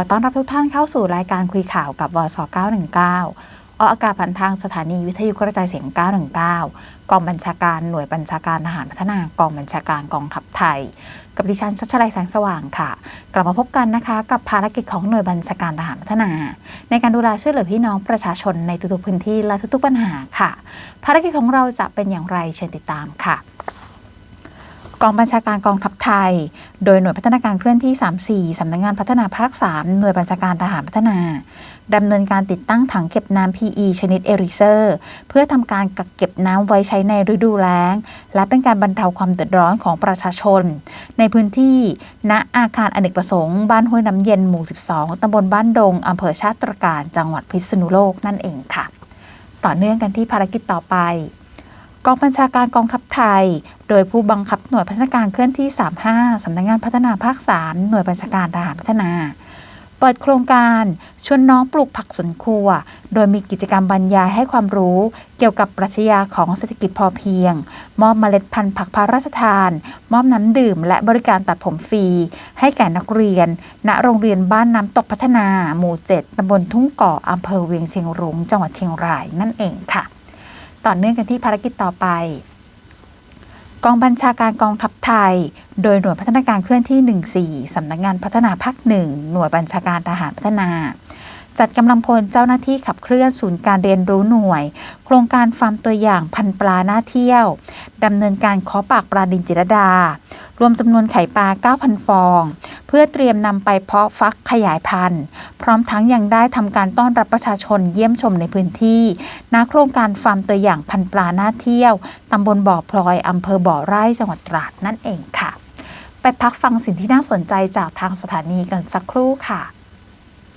อต้อนรับทุกท่านเข้าสู่รายการคุยข่าวกับวส919 ออกอากาศผ่านทางสถานีวิทยุกระจายเสียง 919 กองบัญชาการหน่วยบัญชาการทหารพัฒนากองบัญชาการกองทัพไทย กับดิฉันชัชลัยแสงสว่างค่ะ กลับมาพบกันนะคะ กับภารกิจของหน่วยบัญชาการทหารพัฒนา ในการดูแลช่วยเหลือพี่น้องประชาชนในทุกๆพื้นที่และทุกๆปัญหาค่ะ ภารกิจของเราจะเป็นอย่างไรเชิญติดตามค่ะ กองบัญชาการกองทัพไทย โดยหน่วยพัฒนาการเคลื่อนที่ 34 สำนักงานพัฒนาภาค 3 หน่วยบัญชาการทหารพัฒนาดำเนินการติดตั้งถังเก็บน้ำ PE ชนิดเอริเซอร์ เพื่อทำการกักเก็บน้ำไว้ใช้ในฤดูแล้ง และเป็นการบรรเทาความเดือดร้อนของประชาชน ในพื้นที่ ณ อาคารอเนกประสงค์ บ้านห้วยน้ำเย็นหมู่ 12 ตำบลบ้านดงอำเภอชาติตรการ จังหวัดพิษณุโลกนั่นเองค่ะ ต่อเนื่องกันที่ภารกิจต่อไป กองบัญชาการกองทัพไทย โดยผู้บังคับหน่วยพัฒนาการเคลื่อนที่ 35 สำนักงงานพัฒนาภาค 3 หน่วยบัญชาการทหารพัฒนา เปิดโครงการชวนน้องปลูกผักสวนครัว โดยมีกิจกรรมบรรยายให้ความรู้เกี่ยวกับปรัชญาของเศรษฐกิจพอเพียง มอบเมล็ดพันธุ์ผักพระราชทาน มอบน้ำดื่มและบริการตัดผมฟรี ให้แก่นักเรียน ณโรงเรียนบ้านน้ำตกพัฒนา หมู่ 7ตำบลทุ่งก่ออำเภอเวียงเชียงรุ้งจังหวัดเชียงรายนั่นเองค่ะ ต่อเนื่องกันที่ภารกิจต่อไป กองบัญชาการกองทัพไทย โดยหน่วยพัฒนาการเคลื่อนที่ 14 สำนักงานพัฒนาภาคหนึ่งหน่วยบัญชาการทหารพัฒนา จัดกำลังพลเจ้าหน้าที่ขับเคลื่อนศูนย์การเรียนรู้หน่วย โครงการฟาร์มตัวอย่างพันปลาหน้าเที่ยวดำเนินการเคาะปากปลาดินจิรดา รวมจำนวนไข่ปลา 9,000 ฟอง เพื่อเตรียมนำไปเพาะฟักขยายพันธุ์ พร้อมทั้งยังได้ทำการต้อนรับประชาชนเยี่ยมชมในพื้นที่ณโครงการฟาร์มตัวอย่างพันปลาหน้าเที่ยวตำบลบ่อพลอยอำเภอบ่อไร่จังหวัดตราดนั่นเองค่ะ ไปพักฟังสิ่งที่น่าสนใจจากทางสถานีกันสักครู่ค่ะ